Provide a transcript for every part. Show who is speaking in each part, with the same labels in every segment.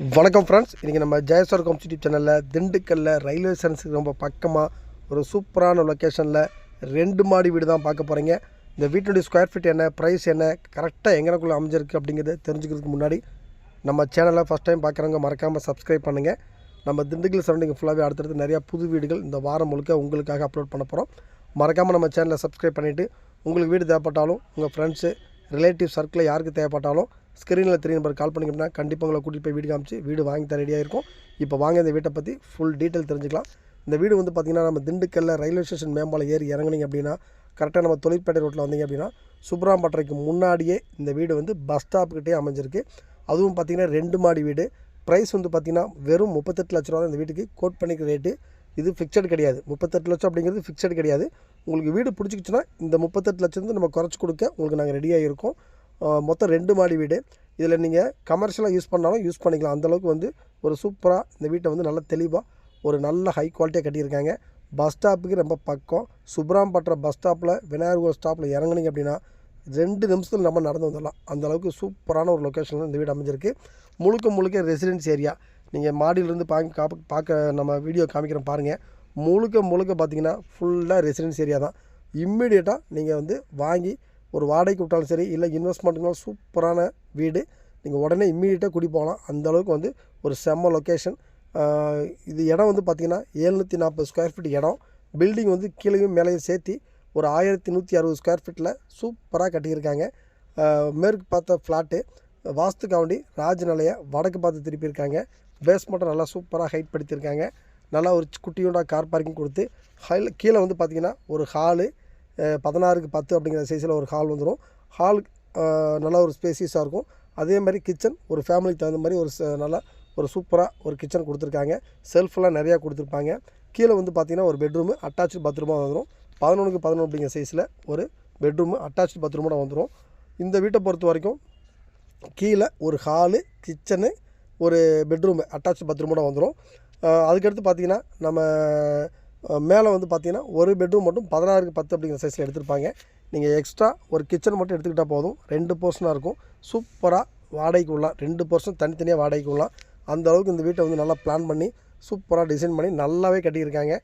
Speaker 1: வணக்கம் ஃப்ரெண்ட்ஸ் இன்றைக்கி நம்ம ஜெயஸ்வர் காம்ஸ் யூடியூப் சேனலில் திண்டுக்கல்லில் ரயில்வே ஸ்டேஷனுக்கு ரொம்ப பக்கமாக ஒரு சூப்பரான லொக்கேஷனில் ரெண்டு மாடி வீடு தான் பார்க்க போகிறீங்க இந்த வீட்டினுடைய ஸ்கொயர் ஃபீட் என்ன ப்ரைஸ் என்ன கரெக்டாக எங்கனக்குள்ளே அமைஞ்சிருக்கு அப்படிங்கிறத தெரிஞ்சுக்கிறதுக்கு முன்னாடி நம்ம சேனலை ஃபஸ்ட் டைம் பார்க்குறவங்க மறக்காமல் சப்ஸ்கிரைப் பண்ணுங்கள் நம்ம திண்டுக்கல் சரௌண்டிங் ஃபுல்லாகவே அடுத்தடுத்து நிறையா புது வீடுகள் இந்த வாரம் முழுக்க உங்களுக்காக அப்லோட் பண்ண போகிறோம் மறக்காமல் நம்ம சேனலை சப்ஸ்கிரைப் பண்ணிவிட்டு உங்களுக்கு வீடு தேவைப்பட்டாலும் உங்கள் ஃப்ரெண்ட்ஸு ரிலேட்டிவ் சர்க்கிளில் யாருக்கு தேவைப்பட்டாலும் ஸ்க்ரீனில் த்ரீ நம்பர் கால் பண்ணிங்க அப்படின்னா கண்டிப்பாக உங்களை கூட்டிகிட்டு போய் வீடு காமிச்சு வீடு வாங்கி தர ரெடியாக இருக்கும் இப்போ வாங்க இந்த வீட்டை பற்றி ஃபுல் டீட்டெயில் தெரிஞ்சுக்கலாம். இந்த வீடு வந்து பார்த்திங்கன்னா நம்ம திண்டுக்கல்ல ரயில்வே ஸ்டேஷன் மேம்பாலம் ஏறி இறங்குனீங்க அப்படின்னா கரெக்டாக நம்ம தொழிற்பேட்டை ரோட்டில் வந்தீங்க அப்படின்னா சுப்ராம்பட்டறைக்கு முன்னாடியே இந்த வீடு வந்து பஸ் ஸ்டாப்புக்கிட்டே அமைஞ்சிருக்கு. அதுவும் பார்த்திங்கன்னா ரெண்டு மாடி வீடு. ப்ரைஸ் வந்து பார்த்திங்கன்னா வெறும் முப்பத்தெட்டு லட்ச ரூபா தான் இந்த வீட்டுக்கு. கோட் பண்ணிக்கிற ரேட்டு இது ஃபிக்ஸட் கிடையாது. முப்பத்தெட்டு லட்சம் அப்படிங்கிறது ஃபிக்ஸட் கிடையாது. உங்களுக்கு வீடு பிடிச்சிக்கிச்சுன்னா இந்த முப்பத்தெட்டு லட்சம் வந்து நம்ம குறைச்சி கொடுக்க உங்களுக்கு நாங்கள் ரெடியாக இருக்கோம் மொத்தம் ரெண்டு மாடி வீடு. இதில் நீங்கள் கமர்ஷியலாக யூஸ் பண்ணாலும் யூஸ் பண்ணிக்கலாம். அந்தளவுக்கு வந்து ஒரு சூப்பராக இந்த வீட்டை வந்து நல்ல தெளிவாக ஒரு நல்ல ஹை குவாலிட்டியாக கட்டியிருக்காங்க. பஸ் ஸ்டாப்புக்கு ரொம்ப பக்கம். சுப்ராம்பட்டுற பஸ் ஸ்டாப்பில் விநாயகர் ஸ்டாப்பில் இறங்குனீங்க அப்படின்னா ரெண்டு நிமிஷத்தில் நம்ம நடந்து வந்துடலாம். அந்த அளவுக்கு சூப்பரான ஒரு லொக்கேஷனில் இந்த வீடு அமைஞ்சிருக்கு. முழுக்க முழுக்க ரெசிடென்ஸ் ஏரியா நீங்கள் மாடியிலேருந்து பார்க்க பார்க்க நம்ம வீடியோ காமிக்கிறோம் பாருங்கள் முழுக்க முழுக்க பார்த்தீங்கன்னா ஃபுல்லாக ரெசிடென்ஸ் ஏரியா தான். இம்மிடியேட்டாக நீங்கள் வந்து வாங்கி ஒரு வாடகைக்கு விட்டாலும் சரி இல்லை இன்வெஸ்ட்மெண்ட்டுனாலும் சூப்பரான வீடு நீங்கள் உடனே இம்மீடியட்டாக குடி போகலாம். அந்தளவுக்கு வந்து ஒரு செம்ம லொக்கேஷன் இது இடம் வந்து பார்த்திங்கன்னா ஏழ்நூற்றி நாற்பது ஸ்கொயர் ஃபீட் இடம். பில்டிங் வந்து கீழேயும் மேலேயும் சேர்த்து ஒரு ஆயிரத்தி நூற்றி அறுபது ஸ்கொயர் ஃபீட்டில் சூப்பராக கட்டியிருக்காங்க. மேற்கு பார்த்த ஃப்ளாட்டு வாஸ்துக்காவண்டி ராஜநிலையை வடக்கு பார்த்து திருப்பியிருக்காங்க. பேஸ்மெண்ட்டை நல்லா சூப்பராக ஹைட் படுத்தியிருக்காங்க. நல்லா ஒரு குட்டியோட கார் பார்க்கிங் கொடுத்து ஹைல கீழே வந்து பார்த்திங்கன்னா ஒரு ஹாலு பதினாறுக்கு பத்து அப்படிங்கிற சைஸில் ஒரு ஹால் வந்துடும் ஹால் நல்லா ஒரு ஸ்பேசியஸாக இருக்கும். அதே மாதிரி கிச்சன் ஒரு ஃபேமிலிக்கு தகுந்த மாதிரி ஒரு நல்லா ஒரு சூப்பராக ஒரு கிச்சன் கொடுத்துருக்காங்க. செல்ஃபெல்லாம் நிறையா கொடுத்துருப்பாங்க. கீழே வந்து பார்த்திங்கன்னா ஒரு பெட்ரூமு அட்டாச்சு பாத்ரூமாக வந்துடும் பதினொன்றுக்கு பதினொன்று அப்படிங்கிற சைஸில் ஒரு பெட்ரூமு அட்டாச்சு பாத்ரூமோட வந்துடும் இந்த வீட்டை பொறுத்த வரைக்கும் கீழே ஒரு ஹாலு கிச்சனு ஒரு பெட்ரூமு அட்டாச் பாத்ரூமோட வந்துடும் அதுக்கடுத்து பார்த்தீங்கன்னா நம்ம மேலே வந்து பார்த்தீங்கன்னா ஒரு பெட்ரூம் மட்டும் பதினாறுக்கு பத்து அப்படிங்கிற சைஸில் எடுத்திருப்பாங்க. நீங்கள் எக்ஸ்ட்ரா ஒரு கிச்சன் மட்டும் எடுத்துக்கிட்டால் போதும். ரெண்டு போர்ஷனாக இருக்கும். சூப்பராக வாடகைக்கு விடலாம் ரெண்டு போர்ஷன் தனித்தனியாக வாடகைக்கு விடலாம் அந்த அளவுக்கு இந்த வீட்டை வந்து நல்லா பிளான் பண்ணி சூப்பராக டிசைன் பண்ணி நல்லாவே கட்டியிருக்காங்க.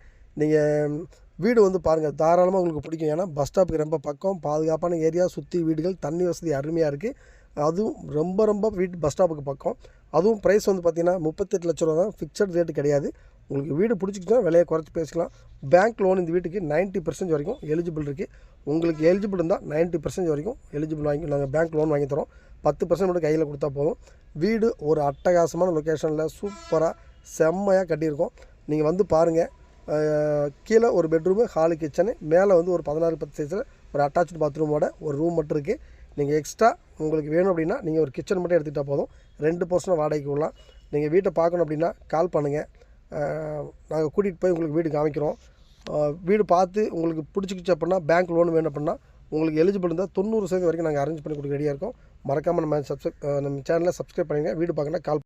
Speaker 1: நீங்கள் வீடு வந்து பாருங்கள் தாராளமாக உங்களுக்கு பிடிக்கும். ஏன்னா பஸ் ஸ்டாப்புக்கு ரொம்ப பக்கம் பாதுகாப்பான ஏரியா சுற்றி வீடுகள் தண்ணி வசதி அருமையாக இருக்குது அதுவும் ரொம்ப ரொம்ப வீட்டு பஸ் ஸ்டாப்புக்கு பக்கம். அதுவும் ப்ரைஸ் வந்து பார்த்திங்கன்னா முப்பத்தெட்டு லட்ச ரூபா தான் ஃபிக்ஸட் ரேட்டு கிடையாது. உங்களுக்கு வீடு பிடிச்சிக்கிச்சுன்னா விலையை குறைச்சி பேசிக்கலாம். பேங்க் லோன் இந்த வீட்டுக்கு 90% பர்சன்ட் வரைக்கும் எலிஜிபிள் இருக்குது உங்களுக்கு எலிஜிபிள் இருந்தால் 90% பர்சன்ட் வரைக்கும் எலிஜிபிள் வாங்கி நாங்கள் பேங்க் லோன் வாங்கி தரோம். பத்து பர்சன்ட் மட்டும் கையில் கொடுத்தா போதும். வீடு ஒரு அட்டகாசமான லொக்கேஷனில் சூப்பராக செம்மையாக கட்டியிருக்கோம். நீங்கள் வந்து பாருங்கள் கீழே ஒரு பெட்ரூமு ஹாலு கிச்சனு மேலே வந்து ஒரு பதினாறு பத்து சைஸில் ஒரு அட்டாச்சு பாத்ரூமோட ஒரு ரூம் மட்டும் இருக்குது நீங்கள் எக்ஸ்ட்ரா உங்களுக்கு வேணும் அப்படின்னா நீங்கள் ஒரு கிச்சன் மட்டும் எடுத்துக்கிட்டால் போதும். ரெண்டு பர்சன்ட் வாடகைக்கு விடலாம். நீங்கள் வீட்டை பார்க்கணும் அப்படின்னா கால் பண்ணுங்கள் நாங்கள் கூட்டிகிட்டு போய் உங்களுக்கு வீடு காமிக்கிறோம். வீடு பார்த்து உங்களுக்கு பிடிச்சிக்கிச்சு அப்படின்னா பேங்க் லோன் வேணும் அப்படின்னா உங்களுக்கு எலிஜிபிள் இருந்தால் தொண்ணூறு சதவீதம் வரைக்கும் நாங்கள் அரேஞ்ச் பண்ணி கொடுக்க ரெடியாக இருக்கோம். மறக்காமல் நம்ம சப்ஸ்கிரைப் நம்ம சேனலை சப்ஸ்கிரைப் பண்ணுங்கள் வீடு பார்க்கணும் கால்